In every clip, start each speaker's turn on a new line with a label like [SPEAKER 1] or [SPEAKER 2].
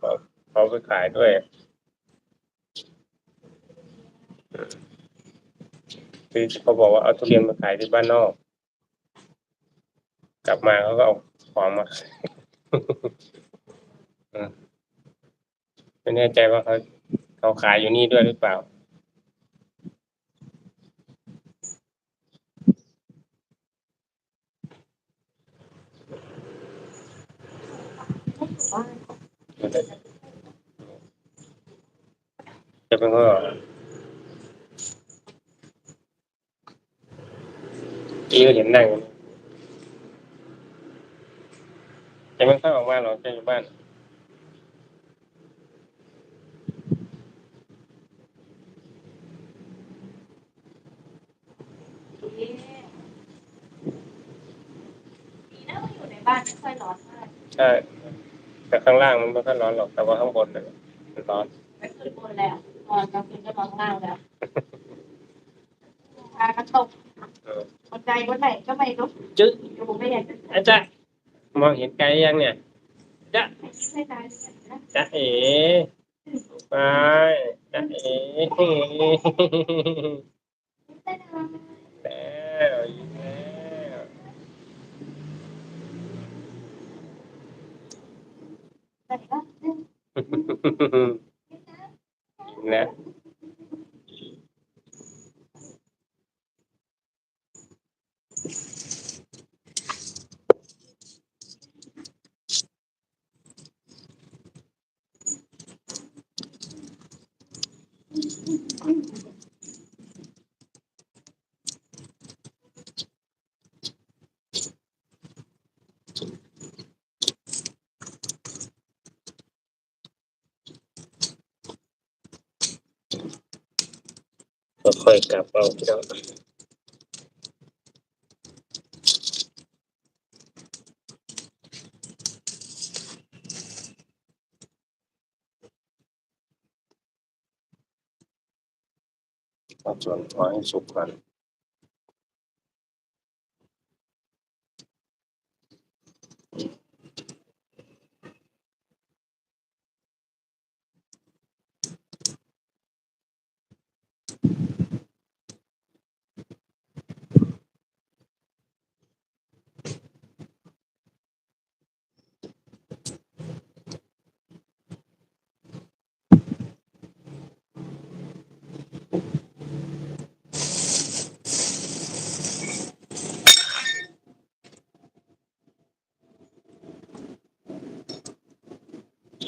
[SPEAKER 1] เขาเขาไปขายด้วยคือเขาบอกว่าเอาทุเรียนมาขายที่บ้านนอก กลับมาเขาก็เอาของมาอืมไม่แน่ใจว่าเขาเขาขายอยู่นี่ด้วยหรือเปล่า จะเป็นก็กี้ก็เห็นนั่งอยู่จะไม่ค่อยออกมาหรอกจะอยู่บ้าน
[SPEAKER 2] ดีนะว่าอยู่ในบ้านไม่ค่อยร้อนมาก
[SPEAKER 1] ใช่ แต่ข้างล่างมันไม่ค่อยร้อนหรอกแต่ว่าข้างบนน่ะมันร้อน
[SPEAKER 2] ไปขึ้นบนแล้วนอนกลางคืนก็นอนข้างล่างแล้วตากระตก
[SPEAKER 1] เออ
[SPEAKER 2] หัวใจวันไหนก็ไม่รู้
[SPEAKER 1] จึ๊ก
[SPEAKER 2] อยู่ไม่อยากจะ
[SPEAKER 1] อาจารย์มองเห็นไกลยังเนี่ยจ๊ะ
[SPEAKER 2] ให้คิดให้ตายเลยนะ
[SPEAKER 1] จ๊ะเอ๋ไปจ๊ะเอ๋
[SPEAKER 2] ได้นะ
[SPEAKER 1] แล้วยิ้มแล้ว
[SPEAKER 2] ได้
[SPEAKER 1] ก็ค่อยกลับเอาพี่น้องเอาส่วนไวให้สุกกัน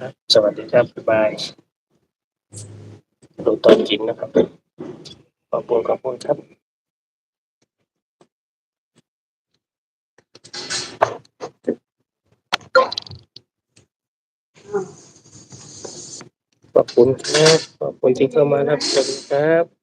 [SPEAKER 1] ครับสวัสดีครับบ๊ายบายดูตอนกินนะครับ ขอบคุณขอบคุณครับขอบคุณครับขอบคุณที่เข้ามาครับสวัสดีครับ